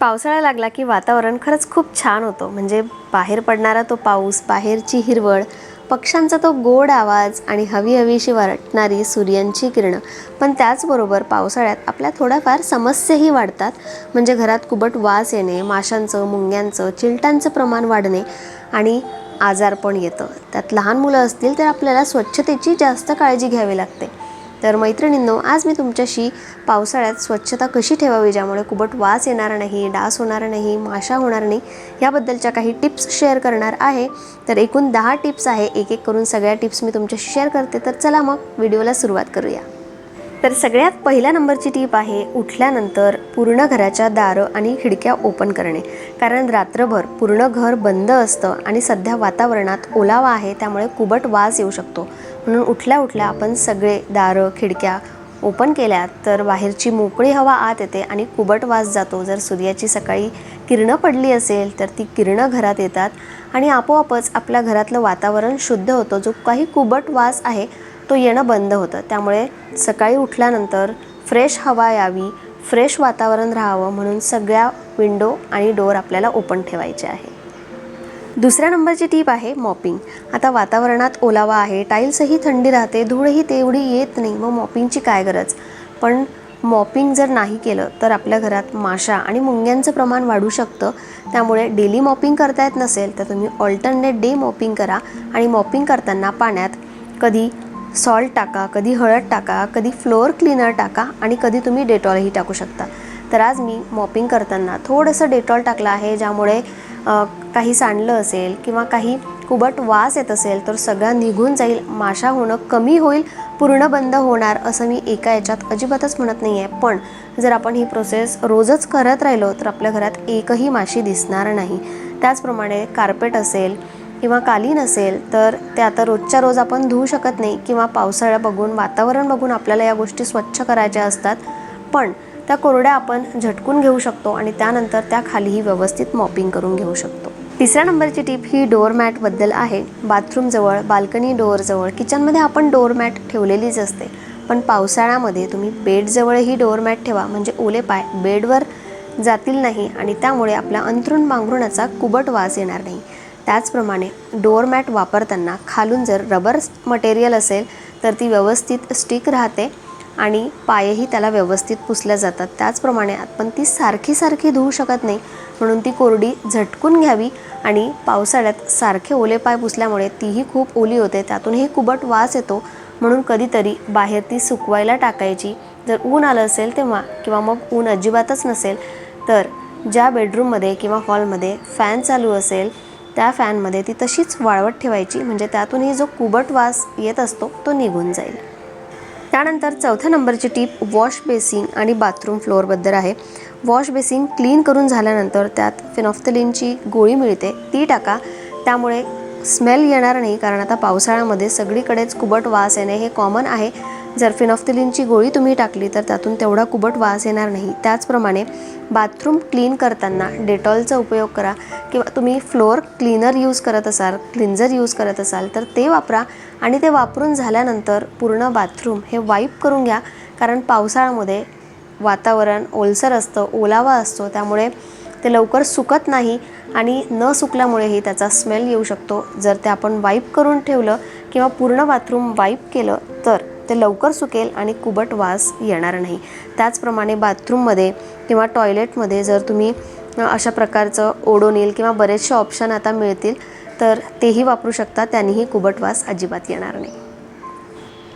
पावसाळा लागला की वातावरण खरंच खूप छान होतं. म्हणजे बाहेर पडणारा तो पाऊस बाहेरची हिरवळ पक्ष्यांचा तो गोड आवाज आणि हवी हवीशी वाटणारी सूर्यांची किरणं. पण त्याचबरोबर पावसाळ्यात आपल्या थोड्याफार समस्याही वाढतात. म्हणजे घरात कुबट वास येणे माशांचं मुंग्यांचं चिलटांचं प्रमाण वाढणे आणि आजार पण येतं. त्यात लहान मुलं असतील तर आपल्याला स्वच्छतेची जास्त काळजी घ्यावी लागते. तर मैत्रिणींनो आज मी तुमच्याशी पावसाळ्यात स्वच्छता कशी ठेवावी ज्यामुळे कुबट वास येणार नाही डास होणार नाही माशा होणार नाही याबद्दलच्या काही टिप्स शेअर करणार आहे. तर एकूण दहा टिप्स आहे एक एक करून सगळ्या टिप्स मी तुमच्याशी शेअर करते. तर चला मग व्हिडिओला सुरुवात करूया. तर सगळ्यात पहिल्या नंबरची टीप आहे उठल्यानंतर पूर्ण घराच्या दारं आणि खिडक्या ओपन करणे. कारण रात्रभर पूर्ण घर बंद असतं आणि सध्या वातावरणात ओलावा आहे त्यामुळे कुबट वास येऊ शकतो. म्हणून उठल्या उठल्या आपण सगळे दारं खिडक्या ओपन केल्या तर बाहेरची मोकळी हवा आत येते आणि कुबट वास जातो. जर सूर्याची सकाळी किरणं पडली असेल तर ती किरणं घरात येतात आणि आपोआपच आपल्या घरातलं वातावरण शुद्ध होतं. जो काही कुबट वास आहे तो येणं बंद होतं. त्यामुळे सकाळी उठल्यानंतर फ्रेश हवा यावी फ्रेश वातावरण राहावं म्हणून सगळ्या विंडो आणि डोअर आपल्याला ओपन ठेवायचे आहे. दुसऱ्या नंबरची टीप आहे मॉपिंग. आता वातावरणात ओलावा आहे टाईल्सही थंडी राहते धूळही तेवढी येत नाही मग मॉपिंगची काय गरज? पण मॉपिंग जर नाही केलं तर आपल्या घरात माशा आणि मुंग्यांचं प्रमाण वाढू शकतं. त्यामुळे डेली मॉपिंग करता येत नसेल तर तुम्ही ऑल्टरनेट डे मॉपिंग करा आणि मॉपिंग करताना पाण्यात कधी सॉल्ट टाका कधी हळद टाका कधी फ्लोअर क्लीनर टाका आणि कधी तुम्ही डेटॉलही टाकू शकता. तर आज मी मॉपिंग करताना थोडंसं डेटॉल टाकलं आहे ज्यामुळे काही सांडलं असेल किंवा काही कुबट वास येत असेल तर सगळं निघून जाईल माशा होणं कमी होईल पूर्ण बंद होणार असं मी एका याच्यात अजिबातच म्हणत नाही आहे पण जर आपण ही प्रोसेस रोजच करत राहिलो तर आपल्या घरात एकही माशी दिसणार नाही. त्याचप्रमाणे कार्पेट असेल किंवा कालीन असेल तर ते आता रोजच्या रोज आपण धुवू शकत नाही किंवा पावसाळा बघून वातावरण बघून आपल्याला या गोष्टी स्वच्छ करायच्या असतात. पण त्या कोरड्या आपण झटकून घेऊ शकतो आणि त्यानंतर त्या खालीही व्यवस्थित मॉपिंग करून घेऊ शकतो. तिसऱ्या नंबरची टीप ही डोअरमॅटबद्दल आहे. बाथरूमजवळ बाल्कनी डोअरजवळ किचनमध्ये आपण डोअरमॅट ठेवलेलीच असते. पण पावसाळ्यामध्ये तुम्ही बेडजवळही डोअरमॅट ठेवा म्हणजे ओले पाय बेडवर जातील नाही आणि त्यामुळे आपला अंथरूण पांघरुणाचा कुबट वास येणार नाही. त्याचप्रमाणे डोअरमॅट वापरताना खालून जर रबर मटेरियल असेल तर ती व्यवस्थित स्टिक राहते. आणि पायही त्याला व्यवस्थित पुसल्या जातात. त्याचप्रमाणे आपण ती सारखी सारखी धुवू शकत नाही. म्हणून ती कोरडी झटकून घ्यावी आणि पावसाळ्यात सारखे ओले पाय पुसल्यामुळे तीही खूप ओली होते. त्यातूनही कुबट वास येतो. म्हणून कधीतरी बाहेर ती सुकवायला टाकायची. जर ऊन आलं असेल तेव्हा किंवा मग ऊन अजिबातच नसेल तर ज्या बेडरूममध्ये किंवा हॉलमध्ये फॅन चालू असेल त्या फॅनमध्ये ती तशीच वाळवत ठेवायची. म्हणजे त्यातूनही जो कुबट वास येत असतो तो निघून जाईल. त्यानंतर चौथ्या नंबरची टीप वॉश बेसिन आणि बाथरूम फ्लोअरबद्दल आहे. वॉश बेसिन क्लीन करून झाल्यानंतर त्यात फिनॉफ्थलिनची गोळी मिळते. ती टाका. त्यामुळे स्मेल येणार नाही कारण आता पावसाळ्यामध्ये सगळीकडेच कुबट वास येणे हे कॉमन आहे. जर फिनॉफ्थलिनची गोळी तुम्ही टाकली तर त्यातून तेवढा कुबट वास येणार नाही. त्याचप्रमाणे बाथरूम क्लीन करताना डेटॉलचा उपयोग करा किंवा तुम्ही फ्लोअर क्लीनर यूज करत असाल क्लिन्झर यूज करत असाल तर ते वापरा आणि ते वापरून झाल्यानंतर पूर्ण बाथरूम हे वाईप करून घ्या. कारण पावसाळ्यामध्ये वातावरण ओलसर असतं ओलावा असतो त्यामुळे ते लवकर सुकत नाही आणि न सुकल्यामुळेही त्याचा स्मेल येऊ शकतो. जर ते आपण वाईप करून ठेवलं किंवा पूर्ण बाथरूम वाईप केलं तर ते लवकर सुकेल आणि कुबट वास येणार नाही. त्याचप्रमाणे बाथरूममध्ये किंवा टॉयलेटमध्ये जर तुम्ही अशा प्रकारचं ओडोनील किंवा बरेचसे ऑप्शन आता मिळतील तर तेही वापरू शकता. त्यांनीही कुबट वास अजिबात येणार नाही.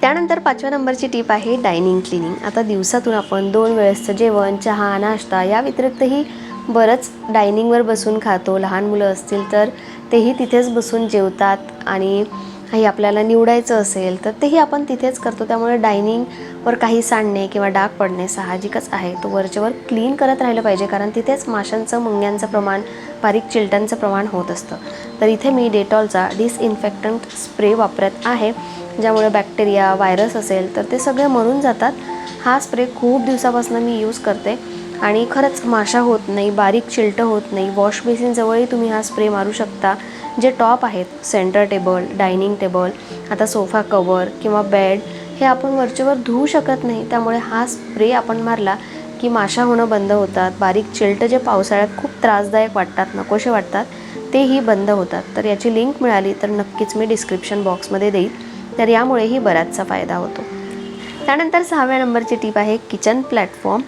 त्यानंतर पाचव्या नंबरची टीप आहे डायनिंग क्लिनिंग. आता दिवसातून आपण दोन वेळेसचं जेवण चहा नाश्ता या व्यतिरिक्तही बरंच डायनिंगवर बसून खातो. लहान मुलं असतील तर तेही तिथेच बसून जेवतात आणि काही आपल्याला निवडायचं असेल तर तेही आपण तिथेच करतो. त्यामुळे डायनिंगवर काही सांडणे किंवा डाग पडणे साहजिकच आहे. तो वरच्यावर क्लीन करत राहिलं पाहिजे कारण तिथेच माशांचं मुंग्यांचं प्रमाण बारीक चिलट्यांचं प्रमाण होत असतं. तर इथे मी डेटॉलचा डिसइन्फेक्टंट स्प्रे वापरत आहे ज्यामुळे बॅक्टेरिया व्हायरस असेल तर ते सगळे मरून जातात. हा स्प्रे खूप दिवसापासून मी यूज करते. आणि खरंच माशा होत नाही बारीक चिलटं होत नाही. वॉश बेसिनजवळही तुम्ही हा स्प्रे मारू शकता. जे टॉप आहेत सेंटर टेबल डायनिंग टेबल आता सोफा कवर किंवा बेड हे आपण वरचेवर धुवू शकत नाही. त्यामुळे हा स्प्रे आपण मारला की माशा होणं बंद होतात. बारीक चिलटं जे पावसाळ्यात खूप त्रासदायक वाटतात नकोसे वाटतात तेही बंद होतात. तर याची लिंक मिळाली तर नक्कीच मी डिस्क्रिप्शन बॉक्समध्ये देईल. तर यामुळेही बराचसा फायदा होतो. त्यानंतर सहाव्या नंबरची टीप आहे किचन प्लॅटफॉर्म.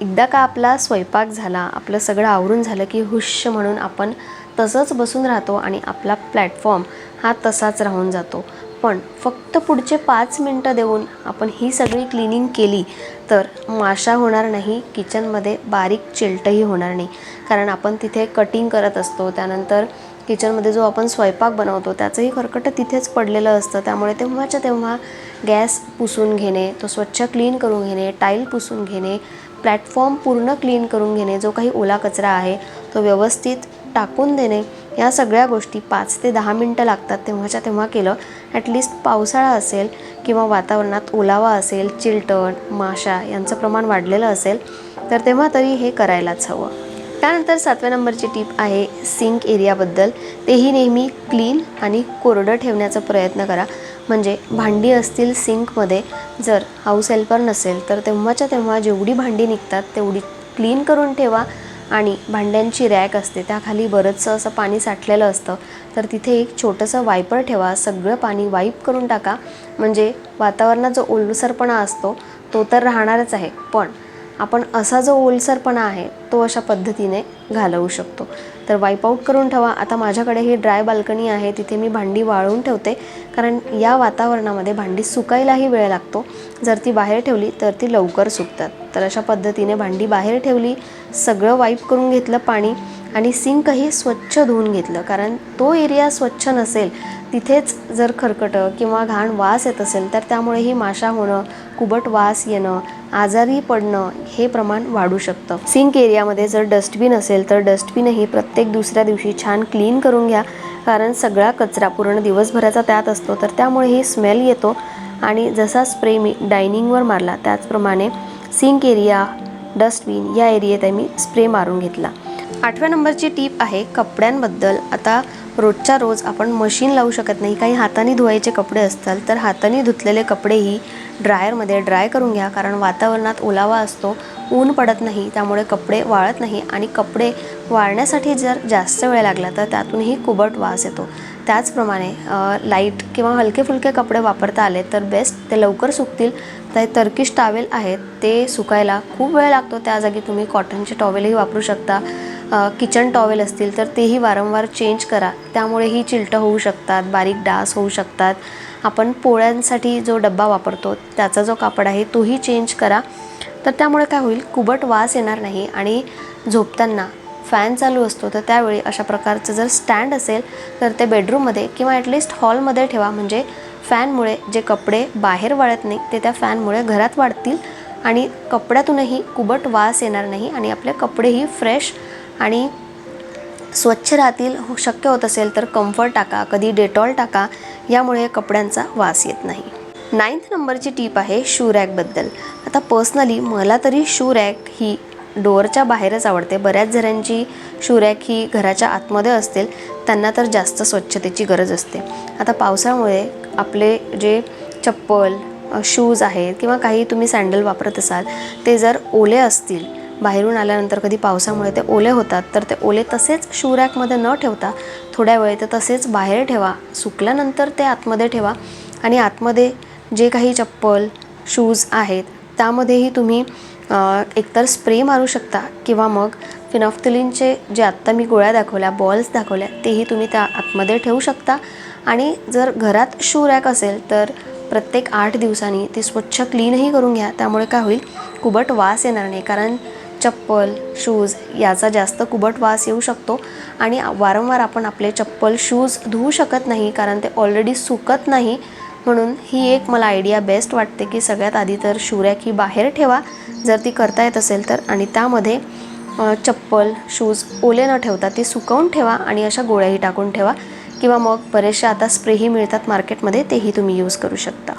एकदा का आपला स्वयंपाक झाला आपलं सगळं आवरून झालं की हुश म्हणून आपण तसंच बसून राहतो आणि आपला प्लॅटफॉर्म हा तसाच राहून जातो. पण फक्त पुढचे पाच मिनटं देऊन आपण ही सगळी क्लिनिंग केली तर माशा होणार नाही किचनमध्ये बारीक चिलटही होणार नाही. कारण आपण तिथे कटिंग करत असतो त्यानंतर किचनमध्ये जो आपण स्वयंपाक बनवतो त्याचंही खरकटं तिथेच पडलेलं असतं. त्यामुळे तेव्हाच्या तेव्हा गॅस पुसून घेणे तो स्वच्छ क्लीन करून घेणे टाईल पुसून घेणे प्लॅटफॉर्म पूर्ण क्लीन करून घेणे जो काही ओला कचरा आहे तो व्यवस्थित टाकून देणे या सगळ्या गोष्टी पाच ते दहा मिनटं लागतात तेव्हाच्या तेव्हा केलं. ॲटलिस्ट पावसाळा असेल किंवा वातावरणात ओलावा असेल चिलटण माशा यांचं प्रमाण वाढलेलं असेल तर तेव्हा तरी हे करायलाच हवं. त्यानंतर सातव्या नंबरची टीप आहे सिंक एरियाबद्दल. तेही नेहमी क्लीन आणि कोरडं ठेवण्याचा प्रयत्न करा. म्हणजे भांडी असतील सिंकमध्ये जर हाऊस हेल्पर नसेल तर तेव्हाच्या तेव्हा जेवढी भांडी निघतात तेवढी क्लीन करून ठेवा आणि भांड्यांची रॅक असते त्याखाली बरंचसं असं पाणी साठलेलं असतं तर तिथे एक छोटंसं वायपर ठेवा. सगळं पाणी वाईप करून टाका. म्हणजे वातावरणात जो ओलसरपणा असतो तो तर राहणारच आहे. पण आपण असा जो ओलसरपणा आहे तो अशा पद्धतीने घालवू शकतो. तर वाईपआउट करून ठेवा. आता माझ्याकडे ही ड्राय बाल्कनी आहे तिथे मी भांडी वाळवून ठेवते. कारण या वातावरणामध्ये भांडी सुकायलाही वेळ लागतो. जर ती बाहेर ठेवली तर ती लवकर सुकतात. तर अशा पद्धतीने भांडी बाहेर ठेवली सगळं वाईप करून घेतलं पाणी आणि सिंकही स्वच्छ धुवून घेतलं. कारण तो एरिया स्वच्छ नसेल तिथेच जर खरकटं किंवा घाण वास येत असेल तर त्यामुळेही माशा होणं कुबट वास येणं आजारी पडणं हे प्रमाण वाढू शकतं. सिंक एरियामध्ये जर डस्टबिन असेल तर डस्टबिनही प्रत्येक दुसऱ्या दिवशी छान क्लीन करून घ्या. कारण सगळा कचरा पूर्ण दिवसभराचा त्यात असतो तर त्यामुळेही स्मेल येतो. आणि जसा स्प्रे मी डायनिंगवर मारला त्याचप्रमाणे सिंक एरिया डस्टबिन या एरियात मी स्प्रे मारून घेतला. आठव्या नंबरची टीप आहे कपड्यांबद्दल. आता रोजच्या रोज आपण मशीन लावू शकत नाही. काही हाताने धुवायचे कपडे असतात तर हाताने धुतलेले कपडेही ड्रायरमध्ये ड्राय करून घ्या. कारण वातावरणात ओलावा असतो ऊन पडत नाही त्यामुळे कपडे वाळत नाही आणि कपडे वाळण्यासाठी जर जास्त वेळ लागला तर त्यातूनही कुबट वास येतो. त्याचप्रमाणे लाइट किंवा हलके फुलके कपडे वापरता आले तर बेस्ट ते लवकर सुकतील. तर टर्किश टॉवेल आहेत ते सुकायला खूप वेळ लागतो. त्या जागी तुम्ही कॉटनचे टॉवेलही वापरू शकता. किचन टॉवेल असतील तर तेही वारंवार चेंज करा. त्यामुळेही चिलटं होऊ शकतात बारीक डास होऊ शकतात. आपण पोळ्यांसाठी जो डब्बा वापरतो त्याचा जो कापड आहे तोही चेंज करा. तर त्यामुळे काय होईल कुबट वास येणार नाही आणि झोपताना फॅन चालू असतो तर त्यावेळी अशा प्रकारचं जर स्टँड असेल तर ते बेडरूममध्ये किंवा ॲटलिस्ट हॉलमध्ये ठेवा. म्हणजे फॅनमुळे जे कपडे बाहेर वाळत नाही ते त्या फॅनमुळे घरात वाढतील आणि कपड्यातूनही कुबट वास येणार नाही आणि आपले कपडेही फ्रेश आणि स्वच्छ राहतील हो शक्य होत असेल तर कम्फर्ट टाका कधी डेटॉल टाका यामुळे कपड्यांचा वास येत नाही. नाईन्थ नंबरची टीप आहे शू रॅकबद्दल आता पर्सनली मला तरी शू रॅक ही डोअरच्या बाहेरच आवडते. बऱ्याच जणांची शू रॅक ही घराच्या आतमध्ये असतील त्यांना तर जास्त स्वच्छतेची गरज असते. आता पावसामुळे आपले जे चप्पल शूज आहेत किंवा काही तुम्ही सँडल वापरत असाल ते जर ओले असतील बाहेरून आल्यानंतर कधी पावसामुळे ते ओले होतात तर ते ओले तसेच शू रॅकमध्ये न ठेवता थोड्या वेळ ते तसेच बाहेर ठेवा. सुकल्यानंतर ते आतमध्ये ठेवा आणि आतमध्ये जे काही चप्पल शूज आहेत त्यामध्येही तुम्ही एकतर स्प्रे मारू शकता किंवा मग फिनॉफ्थलिनचे जे आत्ता मी गोळ्या दाखवल्या बॉल्स दाखवल्या तेही तुम्ही त्या आतमध्ये ठेवू शकता. आणि जर घरात शू रॅक असेल तर प्रत्येक आठ दिवसांनी ती स्वच्छ क्लीनही करून घ्या. त्यामुळे काय होईल? कुबट वास येणार नाही. कारण चप्पल शूज याचा जास्त कुबट वास येऊ शकतो. आणि वारंवार आपण आपले चप्पल शूज धुवू शकत नाही कारण ते ऑलरेडी सुकत नाही. म्हणून ही एक मला आयडिया बेस्ट वाटते की सगळ्यात आधी तर शूरॅक ही बाहेर ठेवा. जर ती करता येत असेल तर. आणि त्यामध्ये चप्पल शूज ओले न ठेवता ती सुकवून ठेवा आणि अशा गोळ्याही टाकून ठेवा. किंवा मग बरेचसे आता स्प्रेही मिळतात मार्केटमध्ये तेही तुम्ही यूज करू शकता.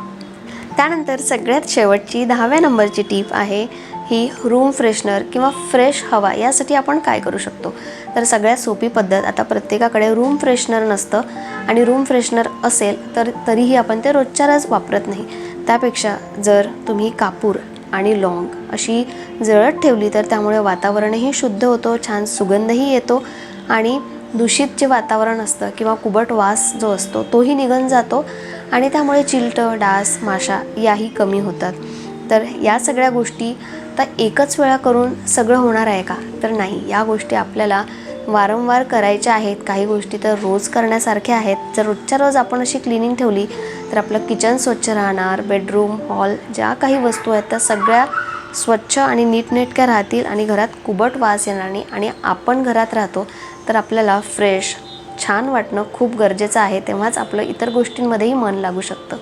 त्यानंतर सगळ्यात शेवटची दहाव्या नंबरची टीप आहे ही रूम फ्रेशनर किंवा फ्रेश हवा यासाठी आपण काय करू शकतो? तर सगळ्यात सोपी पद्धत आता प्रत्येकाकडे रूम फ्रेशनर नसतं आणि रूम फ्रेशनर असेल तर तरीही आपण ते रोजच्या रोज वापरत नाही. त्यापेक्षा जर तुम्ही कापूर आणि लॉंग अशी जळत ठेवली तर त्यामुळे वातावरणही शुद्ध होतं छान सुगंधही येतो आणि दूषित जे वातावरण असतं किंवा कुबट वास जो असतो तोही निघून जातो आणि त्यामुळे चिलटं डास माशा याही कमी होतात. तर या सगळ्या गोष्टी तर एकच वेळा करून सगळं होणार आहे का? तर नाही. या गोष्टी आपल्याला वारंवार करायच्या आहेत. काही गोष्टी तर रोज करण्यासारख्या आहेत. जर रोजच्या रोज आपण अशी क्लिनिंग ठेवली तर आपलं किचन स्वच्छ राहणार बेडरूम हॉल ज्या काही वस्तू आहेत त्या सगळ्या स्वच्छ आणि नीटनेटक्या राहतील आणि घरात कुबट वास येणार नाही. आणि आपण घरात राहतो तर आपल्याला फ्रेश छान वाटणं खूप गरजेचं आहे. तेव्हाच आपलं इतर गोष्टींमध्येही मन लागू शकतं.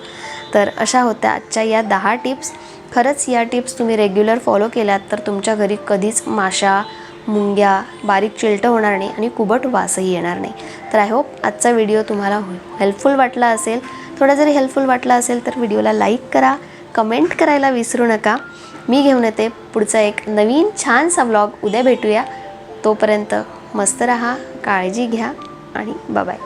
तर अशा होत्या आजच्या या दहा टिप्स खरंच या टिप्स तुम्ही रेग्युलर फॉलो केल्यात तर तुमच्या घरी कधीच माशा मुंग्या बारीक चिलटं होणार नाही आणि कुबट वासही येणार नाही. तर आय होप आजचा व्हिडिओ तुम्हाला हेल्पफुल वाटला असेल. थोडा जरी हेल्पफुल वाटला असेल तर व्हिडिओला लाईक करा. कमेंट करायला विसरू नका. मी घेऊन येते पुढचा एक नवीन छानसा व्लॉग उद्या भेटूया. तोपर्यंत मस्त रहा काळजी घ्या आणि बाय